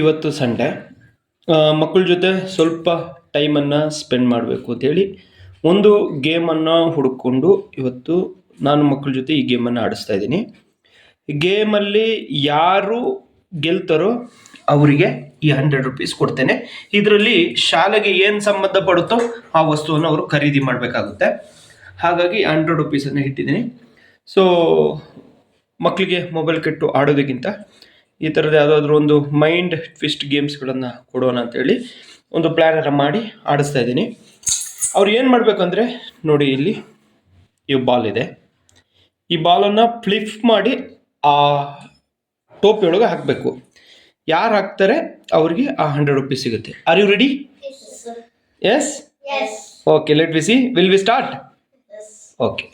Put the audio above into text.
ಇವತ್ತು ಸಂಡೇ. ಮಕ್ಕಳ ಜೊತೆ ಸ್ವಲ್ಪ ಟೈಮನ್ನು ಸ್ಪೆಂಡ್ ಮಾಡಬೇಕು ಅಂತೇಳಿ ಒಂದು ಗೇಮನ್ನು ಹುಡುಕೊಂಡು ಇವತ್ತು ನಾನು ಮಕ್ಕಳ ಜೊತೆ ಈ ಗೇಮನ್ನು ಆಡಿಸ್ತಾ ಇದ್ದೀನಿ. ಗೇಮಲ್ಲಿ ಯಾರು ಗೆಲ್ತಾರೋ ಅವರಿಗೆ ಈ ಹಂಡ್ರೆಡ್ ರುಪೀಸ್ ಕೊಡ್ತೇನೆ. ಇದರಲ್ಲಿ ಶಾಲೆಗೆ ಏನು ಸಂಬಂಧ ಪಡುತ್ತೋ ಆ ವಸ್ತುವನ್ನು ಅವರು ಖರೀದಿ ಮಾಡಬೇಕಾಗುತ್ತೆ. ಹಾಗಾಗಿ ಹಂಡ್ರೆಡ್ ರುಪೀಸನ್ನು ಇಟ್ಟಿದ್ದೀನಿ. ಸೊ ಮಕ್ಕಳಿಗೆ ಮೊಬೈಲ್ ಕೆಟ್ಟು ಆಡೋದಕ್ಕಿಂತ ಈ ಥರದ ಯಾವುದಾದ್ರೂ ಒಂದು ಮೈಂಡ್ ಟ್ವಿಸ್ಟ್ ಗೇಮ್ಸ್ಗಳನ್ನು ಕೊಡೋಣ ಅಂತೇಳಿ ಒಂದು ಪ್ಲ್ಯಾನರ ಮಾಡಿ ಆಡಿಸ್ತಾ ಇದ್ದೀನಿ. ಅವ್ರು ಏನು ಮಾಡಬೇಕಂದ್ರೆ ನೋಡಿ ಇಲ್ಲಿ ಈ ಬಾಲ್ ಇದೆ. ಈ ಬಾಲನ್ನು ಫ್ಲಿಪ್ ಮಾಡಿ ಆ ಟೋಪಿಯೊಳಗೆ ಹಾಕಬೇಕು. ಯಾರು ಹಾಕ್ತಾರೆ ಅವ್ರಿಗೆ ಆ ಹಂಡ್ರೆಡ್ ರುಪೀಸ್ ಸಿಗುತ್ತೆ. Are you ready yes. Okay let we see will we start okay